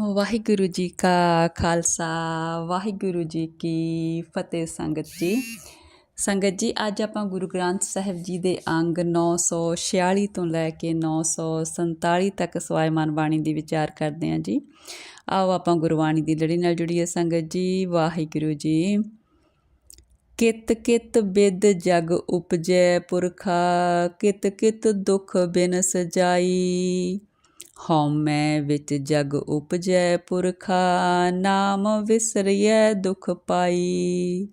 ਵਾਹਿਗੁਰੂ ਜੀ ਕਾ ਖਾਲਸਾ, ਵਾਹਿਗੁਰੂ ਜੀ ਕੀ ਫਤਿਹ ਸੰਗਤ ਜੀ। ਸੰਗਤ ਜੀ, ਅੱਜ ਆਪਾਂ ਗੁਰੂ ਗ੍ਰੰਥ ਸਾਹਿਬ ਜੀ ਦੇ ਅੰਗ 946 ਤੋਂ ਲੈ ਕੇ 947 ਤੱਕ ਸਵਾਇਮਾਨ ਬਾਣੀ ਦੀ ਵਿਚਾਰ ਕਰਦੇ ਹਾਂ ਜੀ। ਆਓ ਆਪਾਂ ਗੁਰਬਾਣੀ ਦੀ ਲੜੀ ਨਾਲ ਜੁੜੀਏ ਸੰਗਤ ਜੀ, ਵਾਹਿਗੁਰੂ ਜੀ। ਕਿਤ ਕਿਤ ਬਿਦ ਜਗ ਉਪਜੈ ਪੁਰਖਾ, ਕਿਤ ਕਿਤ ਦੁਖ ਬਿਨ ਸਜਾਈ ਹਉਮੈ ਵਿੱਚ ਜਗ ਉਪਜੈ ਪੁਰਖਾ, ਨਾਮ ਵਿਸਰਿਐ ਦੁਖ ਪਾਈ।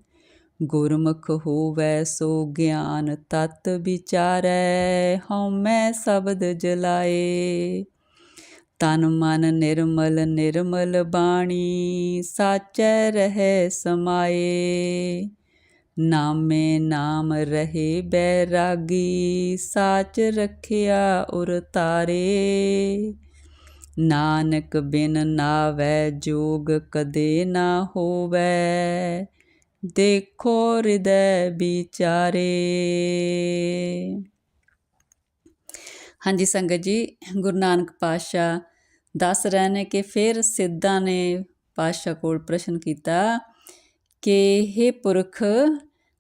ਗੁਰਮੁਖ ਹੋਵੈ ਸੋ ਗਿਆਨ ਤਤ ਵਿਚਾਰੈ ਹਉਮੈ ਸ਼ਬਦ ਜਲਾਏ। ਤਨ ਮਨ ਨਿਰਮਲ ਨਿਰਮਲ ਬਾਣੀ, ਸਾਚੈ ਰਹੈ ਸਮਾਏ। ਨਾਮੇ ਨਾਮ ਰਹੇ ਬੈਰਾਗੀ, ਸਾਚ ਰੱਖਿਆ ਉਰ ਤਾਰੇ। ਨਾਨਕ ਬਿਨ ਨਾਵੈ ਜੋਗ ਕਦੇ ਨਾ ਹੋਵੈ, ਦੇਖੋ ਹਿਰਦੈ ਵਿਚਾਰੇ। ਹਾਂਜੀ ਸੰਗਤ ਜੀ, ਗੁਰੂ ਨਾਨਕ ਪਾਤਸ਼ਾਹ ਦੱਸ ਰਹੇ ਨੇ ਕਿ ਫਿਰ ਸਿੱਧਾਂ ਨੇ ਪਾਤਸ਼ਾਹ ਕੋਲ ਪ੍ਰਸ਼ਨ ਕੀਤਾ ਕਿ हे ਪੁਰਖ,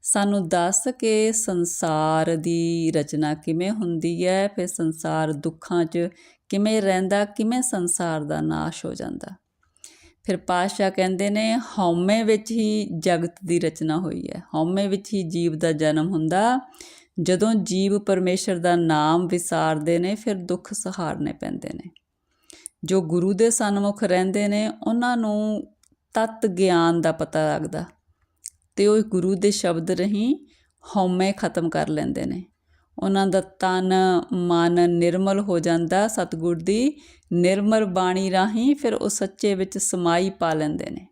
ਸਾਨੂੰ ਦੱਸ ਕਿ ਸੰਸਾਰ ਦੀ ਰਚਨਾ ਕਿਵੇਂ ਹੁੰਦੀ ਹੈ? ਫਿਰ ਸੰਸਾਰ ਦੁੱਖਾਂ 'ਚ ਕਿਵੇਂ ਰਹਿੰਦਾ? ਕਿਵੇਂ ਸੰਸਾਰ ਦਾ ਨਾਸ਼ ਹੋ ਜਾਂਦਾ? ਫਿਰ ਪਾਤਸ਼ਾਹ ਕਹਿੰਦੇ ਨੇ, ਹਉਮੈ ਵਿੱਚ ਹੀ ਜਗਤ ਦੀ ਰਚਨਾ ਹੋਈ ਹੈ। ਹਉਮੈ ਵਿੱਚ ਹੀ ਜੀਵ ਦਾ ਜਨਮ ਹੁੰਦਾ। ਜਦੋਂ ਜੀਵ ਪਰਮੇਸ਼ਰ ਦਾ ਨਾਮ ਵਿਸਾਰਦੇ ਨੇ, ਫਿਰ ਦੁੱਖ ਸਹਾਰਨੇ ਪੈਂਦੇ ਨੇ। ਜੋ ਗੁਰੂ ਦੇ ਸਨਮੁਖ ਰਹਿੰਦੇ ਨੇ, ਉਹਨਾਂ ਨੂੰ ਤਤ ਗਿਆਨ ਦਾ ਪਤਾ ਲੱਗਦਾ। ਤੇ ਉਹ ਗੁਰੂ ਦੇ ਸ਼ਬਦ ਰਹੀਂ ਹਉਮੈ ਖਤਮ ਕਰ ਲੈਂਦੇ ਨੇ। ਉਹਨਾਂ ਦਾ ਤਨ, ਮਨ ਨਿਰਮਲ ਹੋ ਜਾਂਦਾ। ਸਤਿਗੁਰ ਦੀ ਨਿਰਮਲ ਬਾਣੀ ਰਾਹੀਂ ਫਿਰ ਉਹ ਸੱਚੇ ਵਿੱਚ ਸਮਾਈ ਪਾ ਲੈਂਦੇ ਨੇ।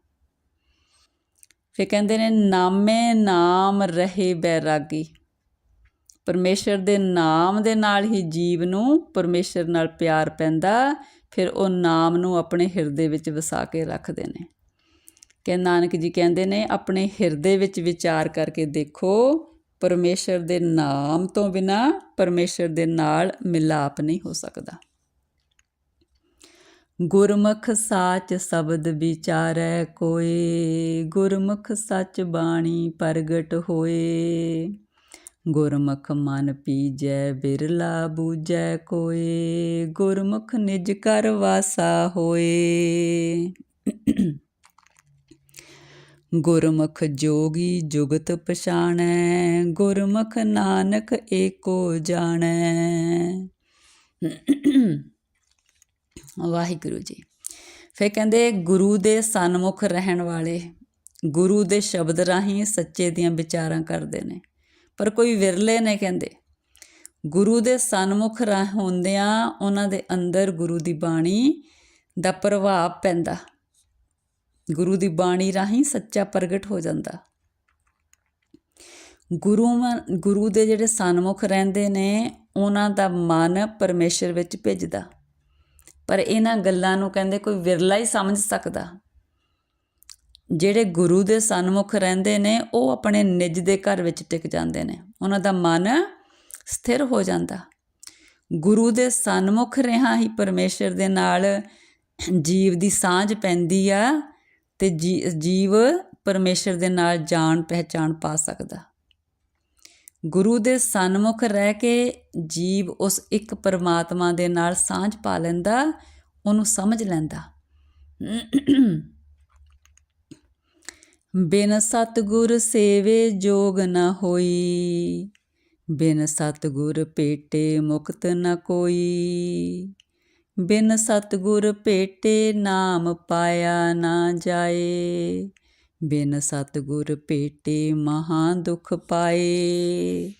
ਫਿਰ ਕਹਿੰਦੇ ਨੇ, ਨਾਮੇ ਨਾਮ ਰਹੇ ਬੈਰਾਗੀ। ਪਰਮੇਸ਼ਰ ਦੇ ਨਾਮ ਦੇ ਨਾਲ ਹੀ ਜੀਵ ਨੂੰ ਪਰਮੇਸ਼ਰ ਨਾਲ ਪਿਆਰ ਪੈਂਦਾ। ਫਿਰ ਉਹ ਨਾਮ ਨੂੰ ਆਪਣੇ ਹਿਰਦੇ ਵਿੱਚ ਵਸਾ ਕੇ ਰੱਖਦੇ ਨੇ। ਕਿ ਨਾਨਕ ਜੀ ਕਹਿੰਦੇ ਨੇ, ਆਪਣੇ ਹਿਰਦੇ ਵਿੱਚ ਵਿਚਾਰ ਕਰਕੇ ਦੇਖੋ, ਪਰਮੇਸ਼ਰ ਦੇ ਨਾਮ ਤੋਂ ਬਿਨਾ ਪਰਮੇਸ਼ਰ ਦੇ ਨਾਲ ਮਿਲਾਪ ਨਹੀਂ ਹੋ ਸਕਦਾ। ਗੁਰਮੁਖ ਸਾਚ ਸ਼ਬਦ ਵਿਚਾਰੈ ਕੋਏ, ਗੁਰਮੁਖ ਸੱਚ ਬਾਣੀ ਪ੍ਰਗਟ ਹੋਏ। ਗੁਰਮੁਖ ਮਨ ਪੀਜੈ, ਬਿਰਲਾ ਬੂਜੈ ਕੋਏ, ਗੁਰਮੁਖ ਨਿਜ ਕਰ ਵਾਸਾ ਹੋਏ। ਗੁਰਮੁਖ ਜੋਗੀ ਜੁਗਤ ਪਛਾਣੈ, ਗੁਰਮੁਖ ਨਾਨਕ ਏਕੋ ਜਾਣੈ। ਵਾਹਿਗੁਰੂ ਜੀ। ਫਿਰ ਕਹਿੰਦੇ, ਗੁਰੂ ਦੇ ਸਨਮੁਖ ਰਹਿਣ ਵਾਲੇ, ਗੁਰੂ ਦੇ ਸ਼ਬਦ ਰਾਹੀਂ ਸੱਚੇ ਦੀਆਂ ਵਿਚਾਰਾਂ ਕਰਦੇ ਨੇ। ਪਰ ਕੋਈ ਵਿਰਲੇ ਨੇ ਕਹਿੰਦੇ, ਗੁਰੂ ਦੇ ਸਨਮੁਖ ਰਹਿ ਹੁੰਦਿਆਂ ਉਹਨਾਂ ਦੇ ਅੰਦਰ ਗੁਰੂ ਦੀ ਬਾਣੀ ਦਾ ਪ੍ਰਭਾਵ ਪੈਂਦਾ। ਗੁਰੂ ਦੀ ਬਾਣੀ ਰਾਹੀਂ ਸੱਚਾ ਪ੍ਰਗਟ ਹੋ ਜਾਂਦਾ। ਗੁਰੂ ਗੁਰੂ ਦੇ ਜਿਹੜੇ ਸਨਮੁਖ ਰਹਿੰਦੇ ਨੇ, ਉਹਨਾਂ ਦਾ ਮਨ ਪਰਮੇਸ਼ਰ ਵਿੱਚ ਭਿੱਜਦਾ। ਪਰ ਇਹਨਾਂ ਗੱਲਾਂ ਨੂੰ ਕਹਿੰਦੇ ਕੋਈ ਵਿਰਲਾ ਹੀ ਸਮਝ ਸਕਦਾ। ਜਿਹੜੇ ਗੁਰੂ ਦੇ ਸਨਮੁਖ ਰਹਿੰਦੇ ਨੇ, ਉਹ ਆਪਣੇ ਨਿਜ ਦੇ ਘਰ ਵਿੱਚ ਟਿਕ ਜਾਂਦੇ ਨੇ। ਉਹਨਾਂ ਦਾ ਮਨ ਸਥਿਰ ਹੋ ਜਾਂਦਾ। ਗੁਰੂ ਦੇ ਸਨਮੁਖ ਰਹਾ ਹੀ ਪਰਮੇਸ਼ਰ ਦੇ ਨਾਲ ਜੀਵ ਦੀ ਸਾਂਝ ਪੈਂਦੀ ਆ। ਤੇ ਜੀਵ ਪਰਮੇਸ਼ਰ ਦੇ ਨਾਲ ਜਾਣ ਪਹਿਚਾਣ ਪਾ ਸਕਦਾ। ਗੁਰੂ ਦੇ ਸਨਮੁਖ ਰਹਿ ਕੇ ਜੀਵ ਉਸ ਇੱਕ ਪਰਮਾਤਮਾ ਦੇ ਨਾਲ ਸਾਂਝ ਪਾ ਲੈਂਦਾ, ਉਹਨੂੰ ਸਮਝ ਲੈਂਦਾ। ਬਿਨ ਸਤਗੁਰ ਸੇਵੇ ਜੋਗ ਨਾ ਹੋਈ, ਬਿਨ ਸਤਗੁਰ ਪੇਟੇ ਮੁਕਤ ਨਾ ਕੋਈ। ਬਿਨ ਸਤਗੁਰ ਭੇਟੇ ਨਾਮ ਪਾਇਆ ਨਾ ਜਾਏ। ਬਿਨ ਸਤਗੁਰ ਭੇਟੇ ਮਹਾ ਦੁਖ ਪਾਏ।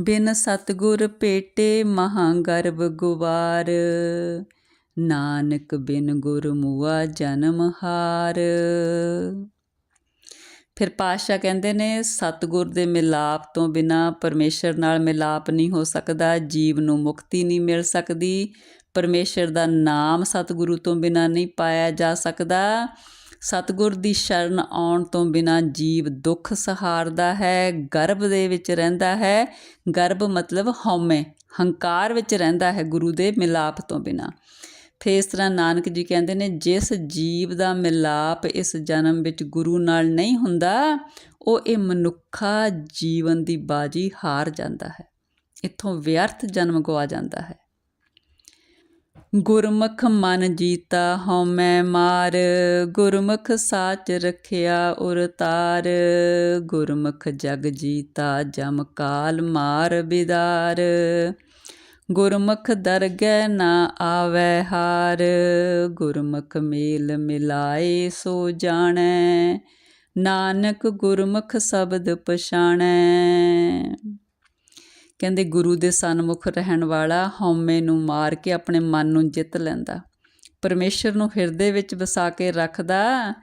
ਬਿਨ ਸਤਗੁਰ ਭੇਟੇ ਮਹਾ ਗਰਭ ਗੁਵਾਰ ਨਾਨਕ ਬਿਨ ਗੁਰ ਮੁਆ ਜਨਮ ਹਾਰ। ਫਿਰ ਪਾਸ਼ਾ ਕਹਿੰਦੇ ਨੇ, ਸਤਗੁਰ ਦੇ ਮਿਲਾਪ ਤੋਂ ਬਿਨਾ ਪਰਮੇਸ਼ਰ ਨਾਲ ਮਿਲਾਪ ਨਹੀਂ ਹੋ ਸਕਦਾ, ਜੀਵ ਨੂੰ ਮੁਕਤੀ ਨਹੀਂ ਮਿਲ ਸਕਦੀ। ਪਰਮੇਸ਼ਰ ਦਾ ਨਾਮ ਸਤਿਗੁਰੂ ਤੋਂ ਬਿਨਾ ਨਹੀਂ ਪਾਇਆ ਜਾ ਸਕਦਾ। ਸਤਿਗੁਰ ਦੀ ਸ਼ਰਨ ਆਉਣ ਤੋਂ ਬਿਨਾ ਜੀਵ ਦੁੱਖ ਸਹਾਰਦਾ ਹੈ, ਗਰਭ ਦੇ ਵਿੱਚ ਰਹਿੰਦਾ ਹੈ। ਗਰਭ ਮਤਲਬ ਹਉਮੈ, ਹੰਕਾਰ ਵਿੱਚ ਰਹਿੰਦਾ ਹੈ ਗੁਰੂ ਦੇ ਮਿਲਾਪ ਤੋਂ ਬਿਨਾ। ਤੇ ਇਸ ਤਰ੍ਹਾਂ ਨਾਨਕ ਜੀ ਕਹਿੰਦੇ ਨੇ, ਜਿਸ ਜੀਵ ਦਾ ਮਿਲਾਪ ਇਸ ਜਨਮ ਵਿੱਚ ਗੁਰੂ ਨਾਲ ਨਹੀਂ ਹੁੰਦਾ, ਉਹ ਇਹ ਮਨੁੱਖਾ ਜੀਵਨ ਦੀ ਬਾਜੀ ਹਾਰ ਜਾਂਦਾ ਹੈ। ਇੱਥੋਂ ਵਿਅਰਥ ਜਨਮ ਗਵਾ ਜਾਂਦਾ ਹੈ। ਗੁਰਮੁਖ ਮਨ ਜੀਤਾ ਹਉਮੈ ਮਾਰ, ਗੁਰਮੁਖ ਸਾਚ ਰਖਿਆ ਉਰ ਤਾਰ, ਗੁਰਮੁਖ ਜਗ ਜੀਤਾ ਜਮ ਕਾਲ ਮਾਰ ਬਿਦਾਰ। ਗੁਰਮੁਖ ਦਰਗਹਿ ਨਾ ਆਵੈ ਹਾਰ, ਗੁਰਮੁਖ ਮੇਲ ਮਿਲਾਏ ਸੋ ਜਾਣੈ। ਨਾਨਕ ਗੁਰਮੁਖ ਸ਼ਬਦ ਪਛਾਣੈ। ਕਹਿੰਦੇ ਗੁਰੂ ਦੇ ਸਨਮੁਖ ਰਹਿਣ ਵਾਲਾ ਹਉਮੈ ਨੂੰ ਮਾਰ ਕੇ ਆਪਣੇ ਮਨ ਨੂੰ ਜਿੱਤ ਲੈਂਦਾ। ਪਰਮੇਸ਼ਰ ਨੂੰ ਹਿਰਦੇ ਵਿੱਚ ਵਸਾ ਕੇ ਰੱਖਦਾ,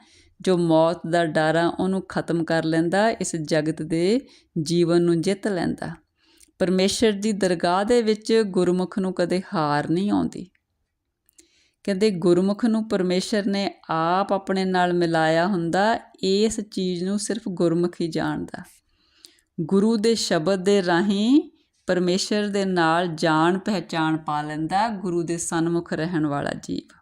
ਜੋ ਮੌਤ ਦਾ ਡਰ ਆ ਉਹਨੂੰ ਖਤਮ ਕਰ ਲੈਂਦਾ, ਇਸ ਜਗਤ ਦੇ ਜੀਵਨ ਨੂੰ ਜਿੱਤ ਲੈਂਦਾ। ਪਰਮੇਸ਼ਰ ਦੀ ਦਰਗਾਹ ਦੇ ਵਿੱਚ ਗੁਰਮੁਖ ਨੂੰ ਕਦੇ ਹਾਰ ਨਹੀਂ ਆਉਂਦੀ। ਕਹਿੰਦੇ ਗੁਰਮੁਖ ਨੂੰ ਪਰਮੇਸ਼ਰ ਨੇ ਆਪ ਆਪਣੇ ਨਾਲ ਮਿਲਾਇਆ ਹੁੰਦਾ, ਇਸ ਚੀਜ਼ ਨੂੰ ਸਿਰਫ ਗੁਰਮੁਖ ਹੀ ਜਾਣਦਾ। ਗੁਰੂ ਦੇ ਸ਼ਬਦ ਦੇ ਰਾਹੀਂ ਪਰਮੇਸ਼ਰ ਦੇ ਨਾਲ ਜਾਣ ਪਹਿਚਾਣ ਪਾ ਲੈਂਦਾ ਗੁਰੂ ਦੇ ਸਨਮੁਖ ਰਹਿਣ ਵਾਲਾ ਜੀਵ।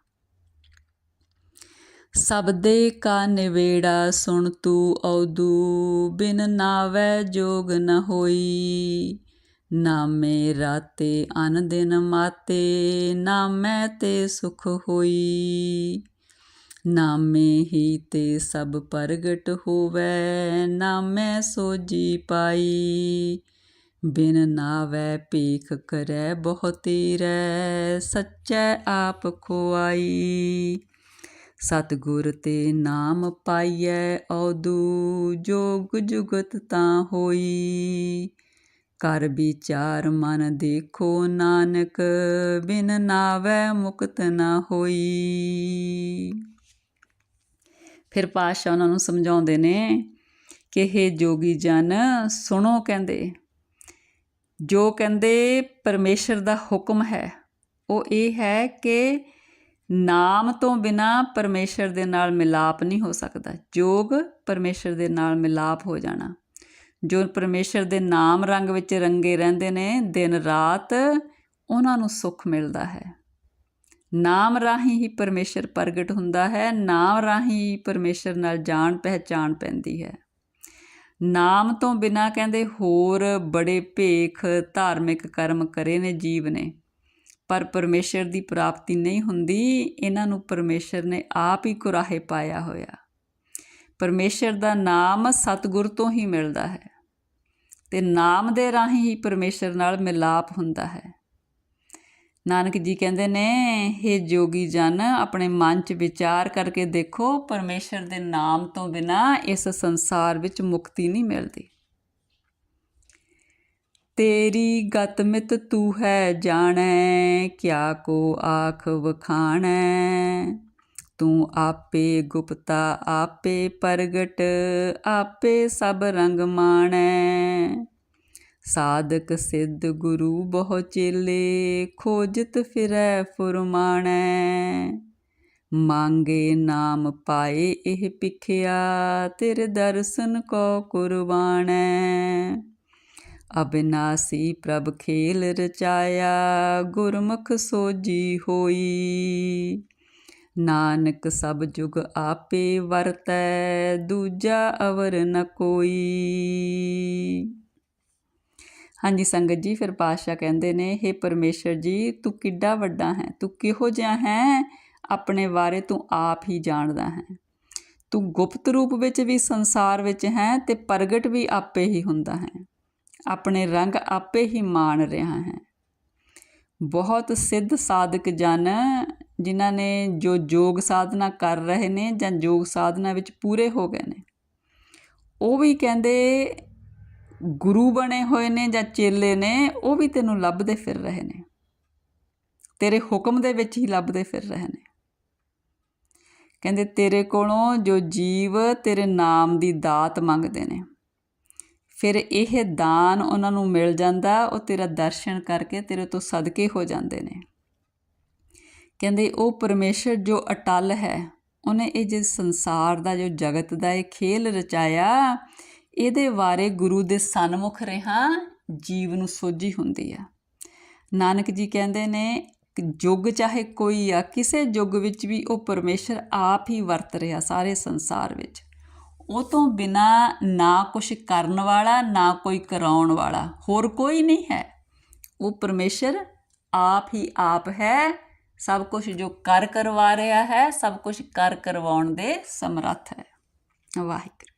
ਸਬਦੇ ਕਾ ਨਿਵੇੜਾ ਸੁਣ ਤੂ ਔਦੂ, ਬਿਨ ਨਾਵੈ ਜੋਗ ਨ ਹੋਈ। ਨਾਮੇ ਰਾਤੇ ਅਨ ਦਿਨ ਮਾਤੇ ਨਾਮੈ ਤੇ ਸੁਖ ਹੋਈ। ਨਾਮੇ ਹੀ ਤੇ ਸਭ ਪ੍ਰਗਟ ਹੋਵੈ ਨਾਮੈ ਸੋਜੀ ਪਾਈ। ਬਿਨ ਨਾਵੈ ਪੀਖ ਕਰੈ, ਬਹੁਤੀ ਰੈ ਸੱਚੈ ਆਪ ਖੁਆਈ। ਸਤਿਗੁਰ ਤੇ ਨਾਮ ਪਾਈਐ ਔਦੂ ਜੋਗ ਜੁਗਤ ਤਾਂ ਹੋਈ। ਕਰ ਵਿਚਾਰ ਮਨ ਦੇਖੋ ਨਾਨਕ, ਬਿਨ ਨਾਵੈ ਮੁਕਤ ਨਾ ਹੋਈ। ਫਿਰ ਪਾਸ਼ਾ ਉਹਨਾਂ ਨੂੰ ਸਮਝਾਉਂਦੇ ਨੇ ਕਿ ਇਹ ਜੋਗੀ ਜਨ, ਸੁਣੋ ਕਹਿੰਦੇ ਜੋ ਕਹਿੰਦੇ ਪਰਮੇਸ਼ਰ ਦਾ ਹੁਕਮ ਹੈ, ਉਹ ਇਹ ਹੈ ਕਿ ਨਾਮ ਤੋਂ ਬਿਨਾ ਪਰਮੇਸ਼ਰ ਦੇ ਨਾਲ ਮਿਲਾਪ ਨਹੀਂ ਹੋ ਸਕਦਾ। ਜੋਗ ਪਰਮੇਸ਼ਰ ਦੇ ਨਾਲ ਮਿਲਾਪ ਹੋ ਜਾਣਾ। ਜੋ ਪਰਮੇਸ਼ਰ ਦੇ ਨਾਮ ਰੰਗ ਵਿੱਚ ਰੰਗੇ ਰਹਿੰਦੇ ਨੇ, ਦਿਨ ਰਾਤ ਉਹਨਾਂ ਨੂੰ ਸੁੱਖ ਮਿਲਦਾ ਹੈ। ਨਾਮ ਰਾਹੀਂ ਹੀ ਪਰਮੇਸ਼ਰ ਪ੍ਰਗਟ ਹੁੰਦਾ ਹੈ, ਨਾਮ ਰਾਹੀਂ ਹੀ ਪਰਮੇਸ਼ਰ ਨਾਲ ਜਾਣ ਪਹਿਚਾਣ ਪੈਂਦੀ ਹੈ। ਨਾਮ ਤੋਂ ਬਿਨਾ ਕਹਿੰਦੇ ਹੋਰ ਬੜੇ ਭੇਖ ਧਾਰਮਿਕ ਕਰਮ ਕਰੇ ਨੇ ਜੀਵ ਨੇ। ਪਰ ਪਰਮੇਸ਼ਰ ਦੀ ਪ੍ਰਾਪਤੀ ਨਹੀਂ ਹੁੰਦੀ, ਇਹਨਾਂ ਨੂੰ ਪਰਮੇਸ਼ਰ ਨੇ ਆਪ ਹੀ ਕੁਰਾਹੇ ਪਾਇਆ ਹੋਇਆ। ਪਰਮੇਸ਼ਰ ਦਾ ਨਾਮ ਸਤਿਗੁਰ ਤੋਂ ਹੀ ਮਿਲਦਾ ਹੈ ਤੇ ਨਾਮ ਦੇ ਰਾਹੀਂ ਹੀ ਪਰਮੇਸ਼ਰ ਨਾਲ ਮਿਲਾਪ ਹੁੰਦਾ ਹੈ। ਨਾਨਕ ਜੀ ਕਹਿੰਦੇ ਨੇ ਇਹ ਜੋਗੀ ਜਨ, ਆਪਣੇ ਮਨ 'ਚ ਵਿਚਾਰ ਕਰਕੇ ਦੇਖੋ, ਪਰਮੇਸ਼ਰ ਦੇ ਨਾਮ ਤੋਂ ਬਿਨਾ ਇਸ ਸੰਸਾਰ ਵਿੱਚ ਮੁਕਤੀ ਨਹੀਂ ਮਿਲਦੀ। ਤੇਰੀ ਗਤ ਮਿਤ ਤੂੰ ਹੈ ਜਾਣੈ, ਕਿਆ ਕੋ ਆਖ ਵਖਾਣੈ। ਤੂੰ ਆਪੇ ਗੁਪਤਾ, ਆਪੇ ਪ੍ਰਗਟ, ਆਪੇ ਸਭ ਰੰਗ ਮਾਣੈ। ਸਾਧਕ ਸਿੱਧ ਗੁਰੂ ਬਹੁ ਚੇਲੇ, ਖੋਜਤ ਫਿਰੈ ਫੁਰਮਾਣੈ ਮੰਗੇ ਨਾਮ ਪਾਏ ਇਹ ਪਿਖਿਆ ਤੇਰੇ ਦਰਸ਼ਨ ਕੋ ਕੁਰਬਾਨੈ। ਅਬਿਨਾਸੀ ਪ੍ਰਭ ਖੇਲ ਰਚਾਇਆ, ਗੁਰਮੁਖ ਸੋਜੀ ਹੋਈ। ਨਾਨਕ ਸਭ ਜੁਗ ਆਪੇ ਵਰਤੈ, ਦੂਜਾ ਅਵਰ ਨ ਕੋਈ। ਹਾਂਜੀ, ਸੰਗਤ ਜੀ, ਫਿਰ ਪਾਤਸ਼ਾਹ ਕਹਿੰਦੇ ਨੇ हे ਪਰਮੇਸ਼ਰ ਜੀ, ਤੂੰ ਕਿੱਡਾ ਵੱਡਾ ਹੈ? ਤੂੰ ਕਿਹੋ ਜਿਹਾ ਹੈ? ਆਪਣੇ ਬਾਰੇ ਤੂੰ ਆਪ ਹੀ ਜਾਣਦਾ ਹੈ। ਤੂੰ ਗੁਪਤ ਰੂਪ ਵਿੱਚ ਵੀ ਸੰਸਾਰ ਵਿੱਚ ਹੈ ਤੇ ਪ੍ਰਗਟ ਵੀ ਆਪੇ ਹੀ ਹੁੰਦਾ ਹੈ। ਆਪਣੇ ਰੰਗ ਆਪੇ ਹੀ ਮਾਣ ਰਿਹਾ ਹੈ। ਬਹੁਤ ਸਿੱਧ ਸਾਧਕ ਜਨ, ਜਿਨ੍ਹਾਂ ਨੇ ਜੋ ਯੋਗ ਸਾਧਨਾ ਕਰ ਰਹੇ ਨੇ ਜਾਂ ਯੋਗ ਸਾਧਨਾ ਵਿੱਚ ਪੂਰੇ ਹੋ ਗਏ ਨੇ। ਉਹ ਵੀ ਕਹਿੰਦੇ ਗੁਰੂ ਬਣੇ ਹੋਏ ਨੇ ਜਾਂ ਚੇਲੇ ਨੇ, ਉਹ ਵੀ ਤੈਨੂੰ ਲੱਭਦੇ ਫਿਰ ਰਹੇ ਨੇ। ਤੇਰੇ ਹੁਕਮ ਦੇ ਵਿੱਚ ਹੀ ਲੱਭਦੇ ਫਿਰ ਰਹੇ ਨੇ। ਕਹਿੰਦੇ, ਤੇਰੇ ਕੋਲੋਂ ਜੋ ਜੀਵ ਤੇਰੇ ਨਾਮ ਦੀ ਦਾਤ ਮੰਗਦੇ ਨੇ, ਫਿਰ ਇਹ ਦਾਨ ਉਹਨਾਂ ਨੂੰ ਮਿਲ ਜਾਂਦਾ, ਉਹ ਤੇਰਾ ਦਰਸ਼ਨ ਕਰਕੇ ਤੇਰੇ ਤੋਂ ਸਦਕੇ ਹੋ ਜਾਂਦੇ ਨੇ। ਕਹਿੰਦੇ, ਉਹ ਪਰਮੇਸ਼ਰ ਜੋ ਅਟਲ ਹੈ, ਉਹਨੇ ਇਹ ਜਿਸ ਸੰਸਾਰ ਦਾ ਜੋ ਜਗਤ ਦਾ ਇਹ ਖੇਲ ਰਚਾਇਆ ਇਹਦੇ ਬਾਰੇ ਗੁਰੂ ਦੇ ਸਨਮੁਖ ਰਹਾ, ਜੀਵ ਨੂੰ ਸੋਝੀ ਹੁੰਦੀ ਆ। ਨਾਨਕ ਜੀ ਕਹਿੰਦੇ ਨੇ ਕਿ ਯੁੱਗ ਚਾਹੇ ਕੋਈ ਆ, ਕਿਸੇ ਯੁੱਗ ਵਿੱਚ ਵੀ ਉਹ ਪਰਮੇਸ਼ਰ ਆਪ ਹੀ ਵਰਤ ਰਿਹਾ ਸਾਰੇ ਸੰਸਾਰ ਵਿੱਚ। ਉਹ ਤੋਂ ਬਿਨਾ ਨਾ ਕੁਝ ਕਰਨ ਵਾਲਾ, ਨਾ ਕੋਈ ਕਰਾਉਣ ਵਾਲਾ, ਹੋਰ ਕੋਈ ਨਹੀਂ ਹੈ। ਉਹ ਪਰਮੇਸ਼ਰ ਆਪ ਹੀ ਆਪ ਹੈ। ਸਭ ਕੁਝ ਜੋ ਕਰ ਕਰਵਾ ਰਿਹਾ ਹੈ, ਸਭ ਕੁਝ ਕਰ ਕਰਵਾਉਣ ਦੇ ਸਮਰੱਥ ਹੈ। ਵਾਹਿਗੁਰੂ।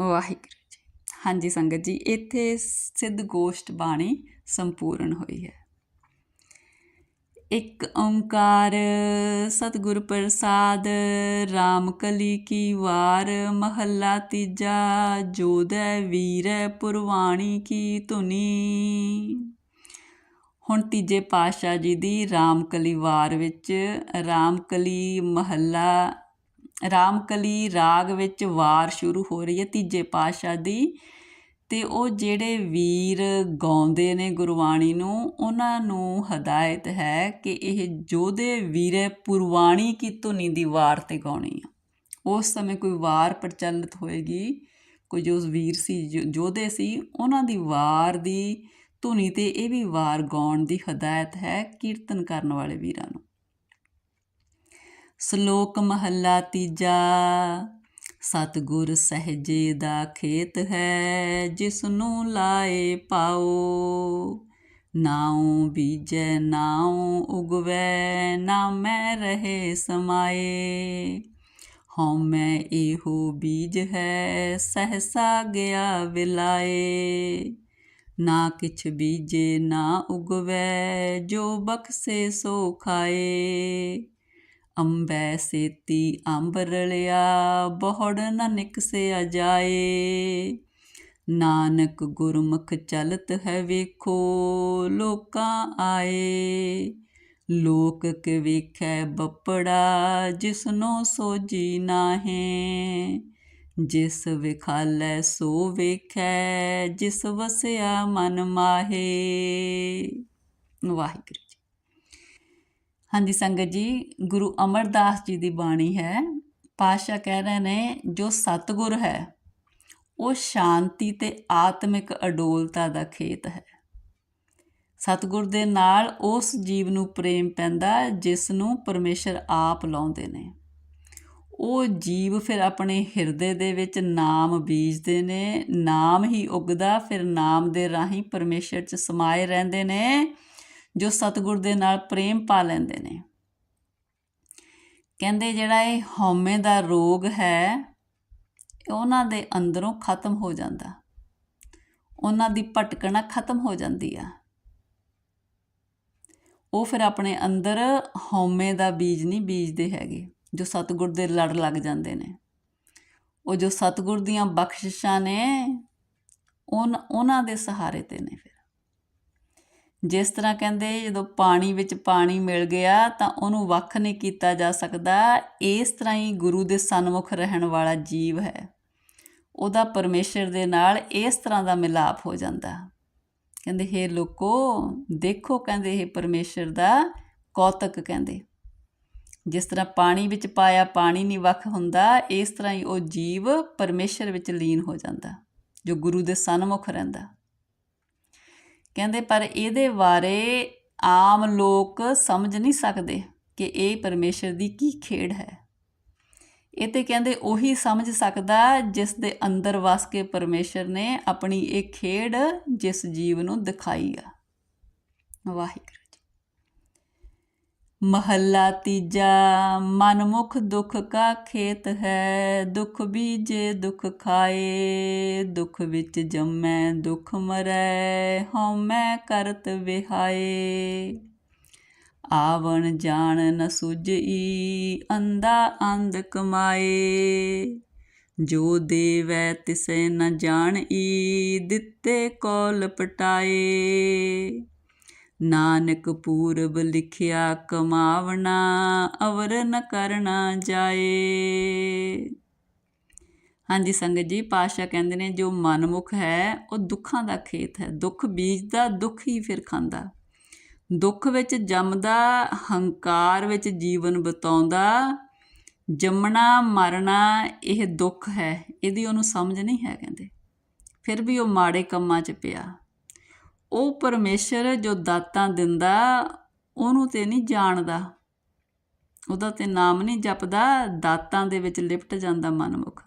ਵਾਹਿਗੁਰੂ ਜੀ। ਹਾਂਜੀ ਸੰਗਤ ਜੀ, ਇੱਥੇ ਸਿੱਧ ਗੋਸ਼ਟ ਬਾਣੀ ਸੰਪੂਰਨ ਹੋਈ ਹੈ। ਇੱਕ ਓੰਕਾਰ ਸਤਿਗੁਰ ਪ੍ਰਸਾਦ RAM ਕਲੀ ਕੀ ਵਾਰ, ਮਹੱਲਾ ਤੀਜਾ ਜੋਦੈ ਵੀਰੈ ਪੁਰਵਾਣੀ ਕੀ ਧੁਨੀ। ਹੁਣ ਤੀਜੇ ਪਾਤਸ਼ਾਹ ਜੀ ਦੀ RAM ਕਲੀ ਵਾਰ ਵਿੱਚ RAM ਕਲੀ, ਮਹੱਲਾ ਰਾਮਕਲੀ ਰਾਗ ਵਿੱਚ ਵਾਰ ਸ਼ੁਰੂ ਹੋ ਰਹੀ ਹੈ ਤੀਜੇ ਪਾਤਸ਼ਾਹ ਦੀ ਤੇ ਉਹ ਜਿਹੜੇ ਵੀਰ ਗਾਉਂਦੇ ਨੇ ਗੁਰਬਾਣੀ ਨੂੰ, ਉਹਨਾਂ ਨੂੰ ਹਦਾਇਤ ਹੈ ਕਿ ਇਹ ਜੋਧੇ ਵੀਰੇ ਪੁਰਵਾਣੀ ਕੀ ਧੁਨੀ ਦੀ ਵਾਰ ਤੇ ਗਾਉਣੀ ਆ। ਉਸ ਸਮੇਂ ਕੋਈ ਵਾਰ ਪ੍ਰਚਲਿਤ ਹੋਏਗੀ, ਕੋਈ ਜੋ ਵੀਰ ਸੀ ਜੋਧੇ ਸੀ, ਉਹਨਾਂ ਦੀ ਵਾਰ ਦੀ ਧੁਨੀ ਤੇ ਇਹ ਵੀ ਵਾਰ ਗਾਉਣ ਦੀ ਹਦਾਇਤ ਹੈ ਕੀਰਤਨ ਕਰਨ ਵਾਲੇ ਵੀਰਾਂ ਨੂੰ। ਸ਼ਲੋਕ ਮਹੱਲਾ ਤੀਜਾ, ਸਤਗੁਰ ਸਹਜੇ ਦਾ ਖੇਤ ਹੈ ਜਿਸ ਨੂੰ ਲਾਏ ਪਾਓ। ਨਾਉ ਬੀਜੈ, ਨਾਉ ਉਗਵੈ, ਨਾ ਮੈਂ ਰਹੇ ਸਮਾਏ। ਹਉ ਮੈਂ ਇਹੋ ਬੀਜ ਹੈ, ਸਹਸਾ ਗਿਆ ਵਿਲਾਏ। ਨਾ ਕਿਛ ਬੀਜੇ, ਨਾ ਉਗਵੈ, ਜੋ ਬਖਸੇ ਸੋ ਖਾਏ। ਅੰਬੈ ਸੇਤੀ ਅੰਬ ਰਲਿਆ ਬਹੁੜ ਨ ਨਿਕਸੇ ਅਜਾਏ ਨਾਨਕ ਗੁਰਮੁਖ ਚਲਤ ਹੈ ਵੇਖੋ, ਲੋਕਾਂ ਆਏ। ਲੋਕ ਕੇ ਵੇਖੈ ਬੱਪੜਾ, ਜਿਸਨੋ ਸੋਜੀ ਨਾਹੇ। ਜਿਸ ਵਿਖਾਲੈ ਸੋ ਵੇਖੈ, ਜਿਸ ਵਸਿਆ ਮਨ ਮਾਹੇ। ਵਾਹਿਗੁਰੂ। ਹਾਂਜੀ ਸੰਗਤ ਜੀ, ਗੁਰੂ ਅਮਰਦਾਸ ਜੀ ਦੀ ਬਾਣੀ ਹੈ। ਪਾਸ਼ਾ ਕਹਿ ਰਹੇ ਨੇ, ਜੋ ਸਤਗੁਰ ਹੈ, ਉਹ ਸ਼ਾਂਤੀ ਤੇ ਆਤਮਿਕ ਅਡੋਲਤਾ ਦਾ ਖੇਤ ਹੈ। ਸਤਗੁਰ ਦੇ ਨਾਲ ਉਸ ਜੀਵ ਨੂੰ ਪ੍ਰੇਮ ਪੈਂਦਾ, ਜਿਸ ਨੂੰ ਪਰਮੇਸ਼ਰ ਆਪ ਲਾਉਂਦੇ ਨੇ। ਉਹ ਜੀਵ ਫਿਰ ਆਪਣੇ ਹਿਰਦੇ ਦੇ ਵਿੱਚ ਨਾਮ ਬੀਜਦੇ ਨੇ, ਨਾਮ ਹੀ ਉਗਦਾ, ਫਿਰ ਨਾਮ ਦੇ ਰਾਹੀਂ ਪਰਮੇਸ਼ਰ 'ਚ ਸਮਾਏ ਰਹਿੰਦੇ ਨੇ। ਜੋ ਸਤਿਗੁਰ ਦੇ ਨਾਲ ਪ੍ਰੇਮ ਪਾ ਲੈਂਦੇ ਨੇ। ਕਹਿੰਦੇ ਜਿਹੜਾ ਇਹ ਹਉਮੈ ਦਾ ਰੋਗ ਹੈ ਉਹਨਾਂ ਦੇ ਅੰਦਰੋਂ ਖਤਮ ਹੋ ਜਾਂਦਾ। ਉਹਨਾਂ ਦੀ ਭਟਕਣਾ ਖਤਮ ਹੋ ਜਾਂਦੀ ਆ। ਉਹ ਫਿਰ ਆਪਣੇ ਅੰਦਰ ਹਉਮੈ ਦਾ ਬੀਜ ਨਹੀਂ ਬੀਜਦੇ ਹੈਗੇ, ਜੋ ਸਤਿਗੁਰ ਦੇ ਲੜ ਲੱਗ ਜਾਂਦੇ ਨੇ। ਉਹ ਜੋ ਸਤਿਗੁਰ ਦੀਆਂ ਬਖਸ਼ਿਸ਼ਾਂ ਨੇ ਉਹਨਾਂ ਦੇ ਸਹਾਰੇ ਤੇ ਨੇ ਫਿਰ। ਜਿਸ ਤਰ੍ਹਾਂ ਕਹਿੰਦੇ, ਜਦੋਂ ਪਾਣੀ ਵਿੱਚ ਪਾਣੀ ਮਿਲ ਗਿਆ ਤਾਂ ਉਹਨੂੰ ਵੱਖ ਨਹੀਂ ਕੀਤਾ ਜਾ ਸਕਦਾ। ਇਸ ਤਰ੍ਹਾਂ ਹੀ ਗੁਰੂ ਦੇ ਸਨਮੁਖ ਰਹਿਣ ਵਾਲਾ ਜੀਵ ਹੈ। ਉਹਦਾ ਪਰਮੇਸ਼ਰ ਦੇ ਨਾਲ ਇਸ ਤਰ੍ਹਾਂ ਦਾ ਮਿਲਾਪ ਹੋ ਜਾਂਦਾ। ਕਹਿੰਦੇ, ਹੇ ਲੋਕੋ, ਦੇਖੋ ਕਹਿੰਦੇ ਇਹ ਪਰਮੇਸ਼ਰ ਦਾ ਕੌਤਕ ਕਹਿੰਦੇ। ਜਿਸ ਤਰ੍ਹਾਂ ਪਾਣੀ ਵਿੱਚ ਪਾਇਆ ਪਾਣੀ ਨਹੀਂ ਵੱਖ ਹੁੰਦਾ, ਇਸ ਤਰ੍ਹਾਂ ਹੀ ਉਹ ਜੀਵ ਪਰਮੇਸ਼ਰ ਵਿੱਚ ਲੀਨ ਹੋ ਜਾਂਦਾ, ਜੋ ਗੁਰੂ ਦੇ ਸਨਮੁਖ ਰਹਿੰਦਾ। ਕਹਿੰਦੇ, ਪਰ ਇਹਦੇ ਬਾਰੇ ਆਮ ਲੋਕ ਸਮਝ ਨਹੀਂ ਸਕਦੇ ਕਿ ਇਹ ਪਰਮੇਸ਼ਰ ਦੀ ਕੀ ਖੇਡ ਹੈ। ਇਹ ਤੇ ਕਹਿੰਦੇ, ਉਹੀ ਸਮਝ ਸਕਦਾ ਜਿਸ ਦੇ ਅੰਦਰ ਵਸ ਕੇ ਪਰਮੇਸ਼ਰ ਨੇ ਆਪਣੀ ਇਹ ਖੇਡ ਜਿਸ ਜੀਵ ਨੂੰ ਦਿਖਾਈ ਆ। ਵਾਹਿਗੁਰੂ। ਮਹੱਲਾ ਤੀਜਾ, ਮਨਮੁਖ ਦੁਖ ਕਾ ਖੇਤ ਹੈ, ਦੁਖ ਬੀਜੇ ਦੁਖ ਖਾਏ, ਦੁਖ ਵਿੱਚ ਜੰਮੈ ਦੁਖ ਮਰੈ ਹਉਮੈ ਕਰਤ ਵਿਹਾਏ। ਆਵਣ ਜਾਣ ਨ ਸੁਝਈ ਅੰਦਾ ਅੰਧ ਕਮਾਏ। ਜੋ ਦੇਵੈ ਤਿਸੈ ਨ ਜਾਣਈ, ਦਿੱਤੇ ਕੋਲ ਪਟਾਏ। ਨਾਨਕ ਪੂਰਬ ਲਿਖਿਆ ਕਮਾਵਣਾ, ਅਵਰ ਨ ਕਰਨਾ ਜਾਏ। ਹਾਂਜੀ, ਸੰਗਤ ਜੀ ਪਾਸ਼ਾ ਕਹਿੰਦੇ ਨੇ, ਜੋ ਮਨਮੁਖ ਹੈ, ਉਹ ਦੁੱਖਾਂ ਦਾ ਖੇਤ ਹੈ। ਦੁੱਖ ਬੀਜਦਾ, ਦੁੱਖ ਹੀ ਫਿਰ ਖਾਂਦਾ। ਦੁੱਖ ਵਿੱਚ ਜੰਮਦਾ, ਹੰਕਾਰ ਵਿੱਚ ਜੀਵਨ ਬਤਾਉਂਦਾ, ਜੰਮਣਾ, ਮਰਨਾ, ਇਹ ਦੁੱਖ ਹੈ। ਇਹਦੀ ਉਹਨੂੰ ਸਮਝ ਨਹੀਂ ਹੈ, ਕਹਿੰਦੇ। ਫਿਰ ਵੀ ਉਹ ਮਾੜੇ ਕੰਮਾਂ 'ਚ ਪਿਆ। ਉਹ ਪਰਮੇਸ਼ਰ ਜੋ ਦਾਤਾਂ ਦਿੰਦਾ, ਉਹਨੂੰ ਤੇ ਨਹੀਂ ਜਾਣਦਾ। ਉਹਦਾ ਤੇ ਨਾਮ ਨਹੀਂ ਜਪਦਾ, ਦਾਤਾਂ ਦੇ ਵਿੱਚ ਲਿਪਟ ਜਾਂਦਾ ਮਨਮੁਖ।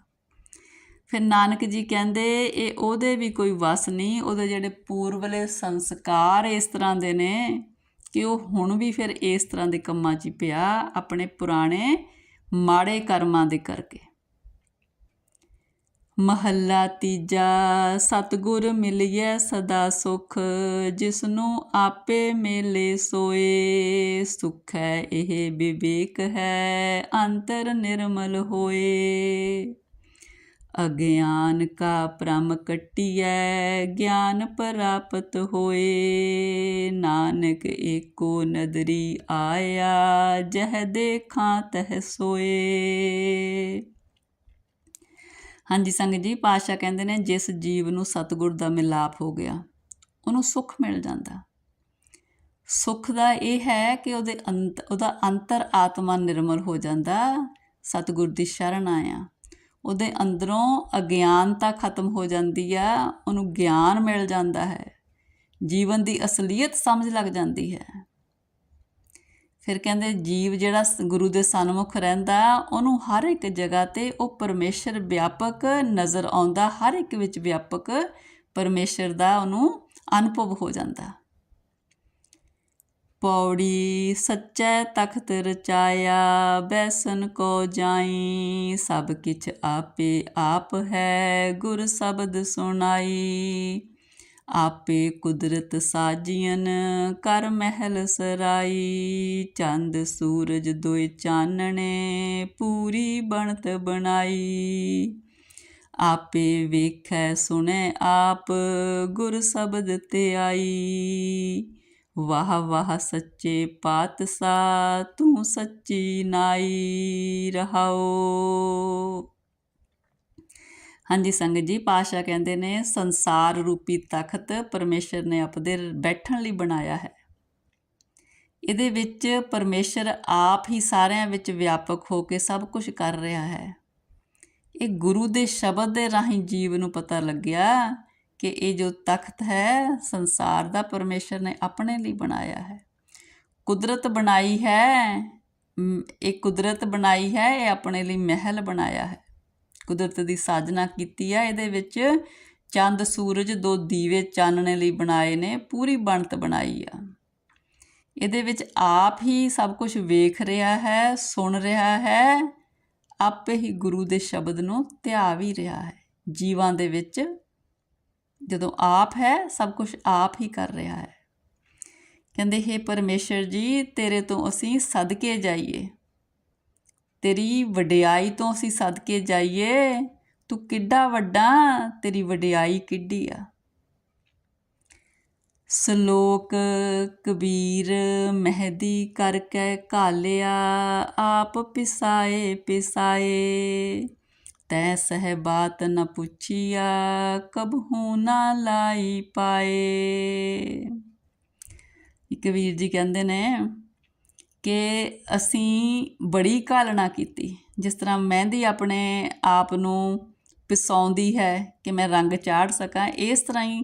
ਫਿਰ ਨਾਨਕ ਜੀ ਕਹਿੰਦੇ, ਇਹ ਉਹਦੇ ਵੀ ਕੋਈ ਵਸ ਨਹੀਂ, ਉਹਦੇ ਜਿਹੜੇ ਪੂਰਵਲੇ ਸੰਸਕਾਰ ਇਸ ਤਰ੍ਹਾਂ ਦੇ ਨੇ ਕਿ ਉਹ ਹੁਣ ਵੀ ਫਿਰ ਇਸ ਤਰ੍ਹਾਂ ਦੇ ਕੰਮਾਂ 'ਚ ਪਿਆ, ਆਪਣੇ ਪੁਰਾਣੇ ਮਾੜੇ ਕਰਮਾਂ ਦੇ ਕਰਕੇ। ਮਹੱਲਾ ਤੀਜਾ, ਸਤਿਗੁਰ ਮਿਲਿਐ ਸਦਾ ਸੁਖ, ਜਿਸਨੂੰ ਆਪੇ ਮੇਲੇ ਸੋਏ, ਸੁਖ ਹੈ ਇਹ ਵਿਵੇਕ ਹੈ, ਅੰਤਰ ਨਿਰਮਲ ਹੋਏ। ਅਗਿਆਨ ਕਾ ਭ੍ਰਮ ਕਟਿਐ, ਗਿਆਨ ਪ੍ਰਾਪਤ ਹੋਏ। ਨਾਨਕ ਏਕੋ ਨਦਰੀ ਆਇਆ, ਜਹ ਦੇਖਾਂ ਤਹ ਸੋਏ। ਹਾਂਜੀ ਸੰਗਤ ਜੀ ਪਾਸ਼ਾ ਕਹਿੰਦੇ ਨੇ, ਜਿਸ ਜੀਵ ਨੂੰ ਸਤਿਗੁਰ ਦਾ ਮਿਲਾਪ ਹੋ ਗਿਆ, ਉਹਨੂੰ ਸੁੱਖ ਮਿਲ ਜਾਂਦਾ। ਸੁੱਖ ਦਾ ਇਹ ਹੈ ਕਿ ਉਹਦੇ ਅੰਤ, ਉਹਦਾ ਅੰਤਰ ਆਤਮਾ ਨਿਰਮਲ ਹੋ ਜਾਂਦਾ, ਸਤਿਗੁਰ ਦੀ ਸ਼ਰਨ ਆਇਆ। ਉਹਦੇ ਅੰਦਰੋਂ ਅਗਿਆਨਤਾ ਖਤਮ ਹੋ ਜਾਂਦੀ ਆ, ਉਹਨੂੰ ਗਿਆਨ ਮਿਲ ਜਾਂਦਾ ਹੈ। ਜੀਵਨ ਦੀ ਅਸਲੀਅਤ ਸਮਝ ਲੱਗ ਜਾਂਦੀ ਹੈ। ਫਿਰ ਕਹਿੰਦੇ ਜੀਵ ਜਿਹੜਾ ਗੁਰੂ ਦੇ ਸਨਮੁਖ ਰਹਿੰਦਾ, ਉਹਨੂੰ ਹਰ ਇੱਕ ਜਗ੍ਹਾ ਤੇ ਉਹ ਪਰਮੇਸ਼ਰ ਵਿਆਪਕ ਨਜ਼ਰ ਆਉਂਦਾ, ਹਰ ਇੱਕ ਵਿੱਚ ਵਿਆਪਕ ਪਰਮੇਸ਼ਰ ਦਾ ਉਹਨੂੰ ਅਨੁਭਵ ਹੋ ਜਾਂਦਾ। ਪੌੜੀ ਸੱਚੈ ਤਖਤ ਰਚਾਇਆ, ਬੈਸਨ ਕੋ ਜਾਈ, ਸਭ ਕਿਛ ਆਪੇ ਆਪ ਹੈ, ਗੁਰ ਸ਼ਬਦ ਸੁਣਾਈ। ਆਪੇ ਕੁਦਰਤ ਸਾਜੀਨ ਕਰ ਮਹਿਲ ਸਰਾਈ, ਚੰਦ ਸੂਰਜ ਦੋਇ ਚਾਨਣੇ ਪੂਰੀ ਬਣਤ ਬਣਾਈ। ਆਪੇ ਵੇਖੈ ਸੁਣੈ ਆਪ ਗੁਰ ਸ਼ਬਦ ਤੇ ਆਈ। ਵਾਹ ਵਾਹ ਸੱਚੇ ਪਾਤਸ਼ਾਹ ਤੂੰ ਸੱਚੀ ਨਾਈ ਰਹਾਓ। ਹਾਂਜੀ ਸੰਗਤ ਜੀ ਪਾਸ਼ਾ ਕਹਿੰਦੇ ਨੇ ਸੰਸਾਰ ਰੂਪੀ ਤਖਤ ਪਰਮੇਸ਼ਰ ਨੇ ਆਪਦੇ ਬੈਠਣ ਲਈ ਬਣਾਇਆ ਹੈ। ਇਹਦੇ ਵਿੱਚ ਪਰਮੇਸ਼ਰ ਆਪ ਹੀ ਸਾਰਿਆਂ ਵਿੱਚ ਵਿਆਪਕ ਹੋ ਕੇ ਸਭ ਕੁਝ ਕਰ ਰਿਹਾ ਹੈ। ਇਹ ਗੁਰੂ ਦੇ ਸ਼ਬਦ ਦੇ ਰਾਹੀਂ ਜੀਵ ਨੂੰ ਪਤਾ ਲੱਗਿਆ ਕਿ ਇਹ ਜੋ ਤਖਤ ਹੈ, ਸੰਸਾਰ ਦਾ ਪਰਮੇਸ਼ਰ ਨੇ ਆਪਣੇ ਲਈ ਬਣਾਇਆ ਹੈ। ਕੁਦਰਤ ਬਣਾਈ ਹੈ ਇਹ ਕੁਦਰਤ ਬਣਾਈ ਹੈ, ਇਹ ਆਪਣੇ ਲਈ ਮਹਿਲ ਬਣਾਇਆ ਹੈ। ਕੁਦਰਤ ਦੀ ਸਾਜਨਾ ਕੀਤੀ ਆ। ਇਹਦੇ ਵਿੱਚ ਚੰਦ, ਸੂਰਜ ਦੋ ਦੀਵੇ ਚਾਨਣੇ ਲਈ ਬਣਾਏ ਨੇ, ਪੂਰੀ ਬਣਤ ਬਣਾਈ ਆ। ਇਹਦੇ ਵਿੱਚ ਆਪ ਹੀ ਸਭ ਕੁਝ ਵੇਖ ਰਿਹਾ ਹੈ, ਸੁਣ ਰਿਹਾ ਹੈ, ਆਪੇ ਹੀ ਗੁਰੂ ਦੇ ਸ਼ਬਦ ਨੂੰ ਧਿਆ ਵੀ ਰਿਹਾ ਹੈ। ਜੀਵਾਂ ਦੇ ਵਿੱਚ ਜਦੋਂ ਆਪ ਹੈ, ਸਭ ਕੁਝ ਆਪ ਹੀ ਕਰ ਰਿਹਾ ਹੈ। ਕਹਿੰਦੇ, ਹੈ ਪਰਮੇਸ਼ਰ ਜੀ, ਤੇਰੇ ਤੋਂ ਅਸੀਂ ਸਦਕੇ ਜਾਈਏ। ਤੇਰੀ ਵਡਿਆਈ ਤੋਂ ਅਸੀਂ ਸਦਕੇ ਜਾਈਏ। ਤੂੰ ਕਿੱਡਾ ਵੱਡਾ, ਤੇਰੀ ਵਡਿਆਈ ਕਿੱਡੀ ਆ। ਸ਼ਲੋਕ ਕਬੀਰ ਮਹਿਦੀ ਕਰਕੇ ਘਾਲਿਆ, ਆਪ ਪਿਸਾਏ ਪਿਸਾਏ। ਤੈ ਸਹਿ ਬਾਤ ਨ ਪੁੱਛਿਆ ਕਬਹੂ ਨਾ ਲਾਈ ਪਾਏ। ਕਬੀਰ ਜੀ ਕਹਿੰਦੇ ਨੇ ਕਿ ਅਸੀਂ ਬੜੀ ਘਾਲਣਾ ਕੀਤੀ। ਜਿਸ ਤਰ੍ਹਾਂ ਮਹਿੰਦੀ ਆਪਣੇ ਆਪ ਨੂੰ ਪਿਸਾਉਂਦੀ ਹੈ ਕਿ ਮੈਂ ਰੰਗ ਚਾੜ ਸਕਾਂ, ਇਸ ਤਰ੍ਹਾਂ ਹੀ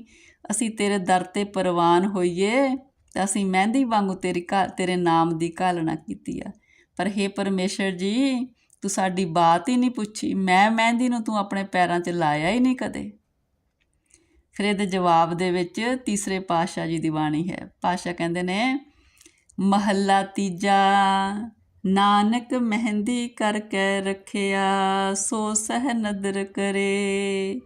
ਅਸੀਂ ਤੇਰੇ ਦਰ ਤੇ ਪ੍ਰਵਾਨ ਹੋਈਏ ਤਾਂ ਅਸੀਂ ਮਹਿੰਦੀ ਵਾਂਗੂ ਤੇਰੀ ਘਾ, ਤੇਰੇ ਨਾਮ ਦੀ ਘਾਲਣਾ ਕੀਤੀ ਆ। ਪਰ ਹੇ ਪਰਮੇਸ਼ਰ ਜੀ, ਤੂੰ ਸਾਡੀ ਬਾਤ ਹੀ ਨਹੀਂ ਪੁੱਛੀ। ਮੈਂ ਮਹਿੰਦੀ ਨੂੰ ਤੂੰ ਆਪਣੇ ਪੈਰਾਂ 'ਚ ਲਾਇਆ ਹੀ ਨਹੀਂ ਕਦੇ। ਫਿਰ ਇਹਦੇ ਜਵਾਬ ਦੇ ਵਿੱਚ ਤੀਸਰੇ ਪਾਤਸ਼ਾਹ ਜੀ ਦੀ ਬਾਣੀ ਹੈ। ਪਾਤਸ਼ਾਹ ਕਹਿੰਦੇ ਨੇ ਮਹੱਲਾ ਤੀਜਾ, ਨਾਨਕ ਮਹਿੰਦੀ ਕਰਕੇ ਰੱਖਿਆ, ਸੋ ਸਹ ਨਦਰ ਕਰੇ।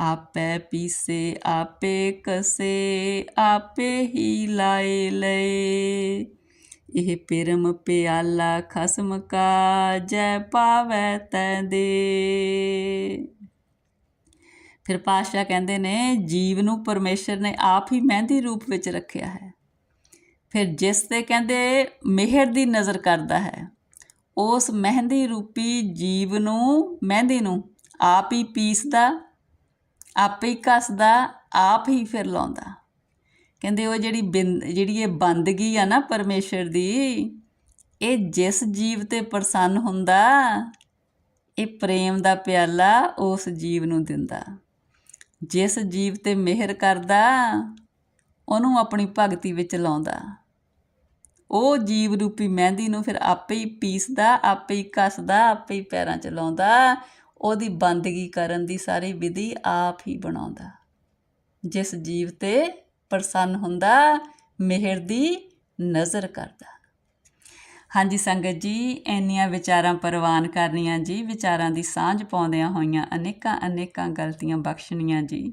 ਆਪੇ ਪੀਸੇ, ਆਪੇ ਕਸੇ, ਆਪੇ ਹੀ ਲਾਏ ਲਏ। ਇਹ ਪਿਰਮ ਪਿਆਲਾ ਖਸਮ ਕਾ ਜੈ ਪਾਵੈ ਤੈ ਦੇ। ਫਿਰ ਪਾਤਸ਼ਾਹ ਕਹਿੰਦੇ ਨੇ, ਜੀਵ ਨੂੰ ਪਰਮੇਸ਼ਰ ਨੇ ਆਪ ਹੀ ਮਹਿੰਦੀ ਰੂਪ ਵਿੱਚ ਰੱਖਿਆ ਹੈ। ਫਿਰ ਜਿਸ ਤੇ ਕਹਿੰਦੇ ਮਿਹਰ ਦੀ ਨਜ਼ਰ ਕਰਦਾ ਹੈ, ਉਸ ਮਹਿੰਦੀ ਰੂਪੀ ਜੀਵ ਨੂੰ, ਮਹਿੰਦੀ ਨੂੰ ਆਪ ਹੀ ਪੀਸਦਾ, ਆਪੇ ਹੀ ਕੱਸਦਾ ਆਪ ਹੀ ਫਿਰ ਲਾਉਂਦਾ। ਕਹਿੰਦੇ ਉਹ ਜਿਹੜੀ ਬਿੰਦ, ਜਿਹੜੀ ਇਹ ਬੰਦਗੀ ਆ ਨਾ ਪਰਮੇਸ਼ਰ ਦੀ, ਇਹ ਜਿਸ ਜੀਵ ਤੇ ਪ੍ਰਸੰਨ ਹੁੰਦਾ, ਇਹ ਪ੍ਰੇਮ ਦਾ ਪਿਆਲਾ ਉਸ ਜੀਵ ਨੂੰ ਦਿੰਦਾ। ਜਿਸ ਜੀਵ ਤੇ ਮਿਹਰ ਕਰਦਾ, ਉਹਨੂੰ ਆਪਣੀ ਭਗਤੀ ਵਿੱਚ ਲਾਉਂਦਾ। ਉਹ ਜੀਵ ਰੂਪੀ ਮਹਿੰਦੀ ਨੂੰ ਫਿਰ ਆਪੇ ਹੀ ਪੀਸਦਾ, ਆਪੇ ਹੀ ਕੱਸਦਾ ਆਪੇ ਹੀ ਪੈਰਾਂ 'ਚ ਲਾਉਂਦਾ। ਉਹਦੀ ਬੰਦਗੀ ਕਰਨ ਦੀ ਸਾਰੀ ਵਿਧੀ ਆਪ ਹੀ ਬਣਾਉਂਦਾ। ਜਿਸ ਜੀਵ ਤੇ ਪ੍ਰਸੰਨ ਹੁੰਦਾ, ਮਿਹਰ ਦੀ ਨਜ਼ਰ ਕਰਦਾ। ਹਾਂਜੀ ਸੰਗਤ ਜੀ, ਇੰਨੀਆਂ ਵਿਚਾਰਾਂ ਪ੍ਰਵਾਨ ਕਰਨੀਆਂ ਜੀ, ਵਿਚਾਰਾਂ ਦੀ ਸਾਂਝ ਪਾਉਂਦਿਆਂ ਹੋਈਆਂ ਅਨੇਕਾਂ ਅਨੇਕਾਂ ਗਲਤੀਆਂ ਬਖਸ਼ਣੀਆਂ ਜੀ।